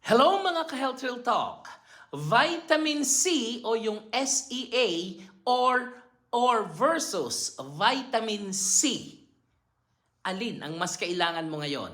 Hello mga ka-Health Real Talk! Vitamin C o yung SEA or or versus vitamin C. Alin ang mas kailangan mo ngayon?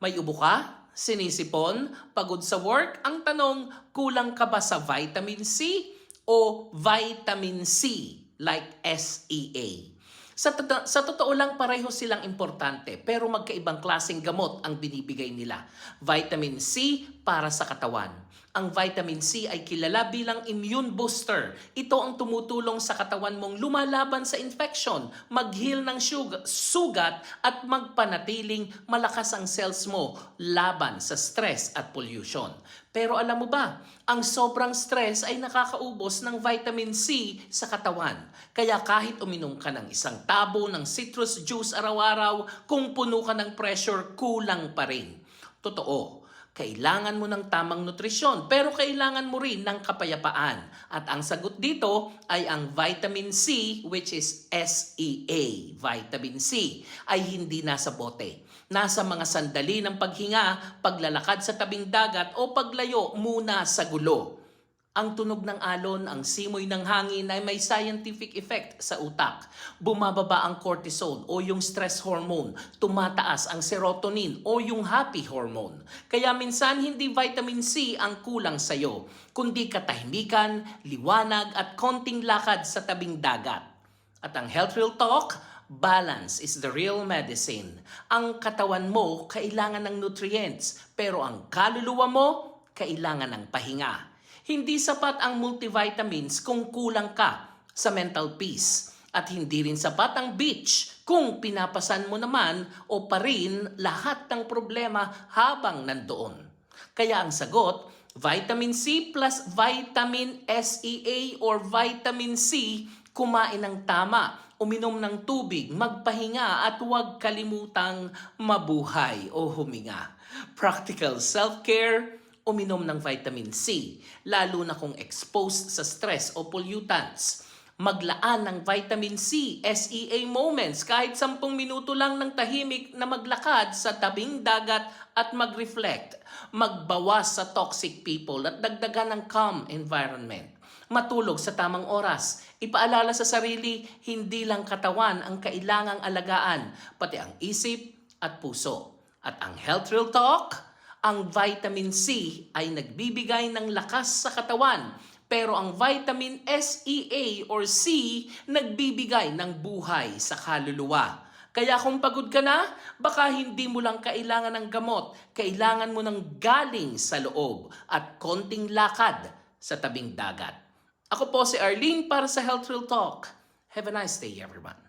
May ubo ka? Sinisipon? Pagod sa work? Ang tanong, kulang ka ba sa vitamin C o vitamin C like SEA? Sa, toto- sa totoo lang, pareho silang importante pero magkaibang klaseng gamot ang binibigay nila. Vitamin C para sa katawan. Ang vitamin C ay kilala bilang immune booster. Ito ang tumutulong sa katawan mong lumalaban sa infection, mag-heal ng sug- sugat at magpanatiling malakas ang cells mo laban sa stress at pollution. Pero alam mo ba, ang sobrang stress ay nakakaubos ng vitamin C sa katawan. Kaya kahit uminom ka ng isang tabo ng citrus juice araw-araw, kung puno ka ng pressure, kulang pa rin. Totoo, kailangan mo ng tamang nutrisyon, pero kailangan mo rin ng kapayapaan. At ang sagot dito ay ang vitamin C, which is SEA, vitamin C, ay hindi nasa bote. Nasa mga sandali ng paghinga, paglalakad sa tabing dagat o paglayo muna sa gulo. Ang tunog ng alon, ang simoy ng hangin ay may scientific effect sa utak. Bumababa ang cortisol o yung stress hormone. Tumataas ang serotonin o yung happy hormone. Kaya minsan hindi vitamin C ang kulang sa'yo, kundi katahimikan, liwanag at konting lakad sa tabing dagat. At ang Health Real Talk, balance is the real medicine. Ang katawan mo kailangan ng nutrients, pero ang kaluluwa mo kailangan ng pahinga. Hindi sapat ang multivitamins kung kulang ka sa mental peace. At hindi rin sapat ang beach kung pinapasan mo naman o pa rin lahat ng problema habang nandoon. Kaya ang sagot, vitamin C plus vitamin SEA or vitamin C, kumain ng tama, uminom ng tubig, magpahinga at huwag kalimutang mabuhay o huminga. Practical self-care, uminom ng vitamin C, lalo na kung exposed sa stress o pollutants. Maglaan ng vitamin C, SEA moments, kahit 10 minuto lang ng tahimik na maglakad sa tabing dagat at mag-reflect. Magbawas sa toxic people at dagdagan ng calm environment. Matulog sa tamang oras. Ipaalala sa sarili, hindi lang katawan ang kailangang alagaan, pati ang isip at puso. At ang Health Real Talk, ang vitamin C ay nagbibigay ng lakas sa katawan, pero ang vitamin SEA or C nagbibigay ng buhay sa kaluluwa. Kaya kung pagod ka na, baka hindi mo lang kailangan ng gamot, kailangan mo ng galing sa loob at konting lakad sa tabing dagat. Ako po si Arlene para sa Health Real Talk. Have a nice day everyone.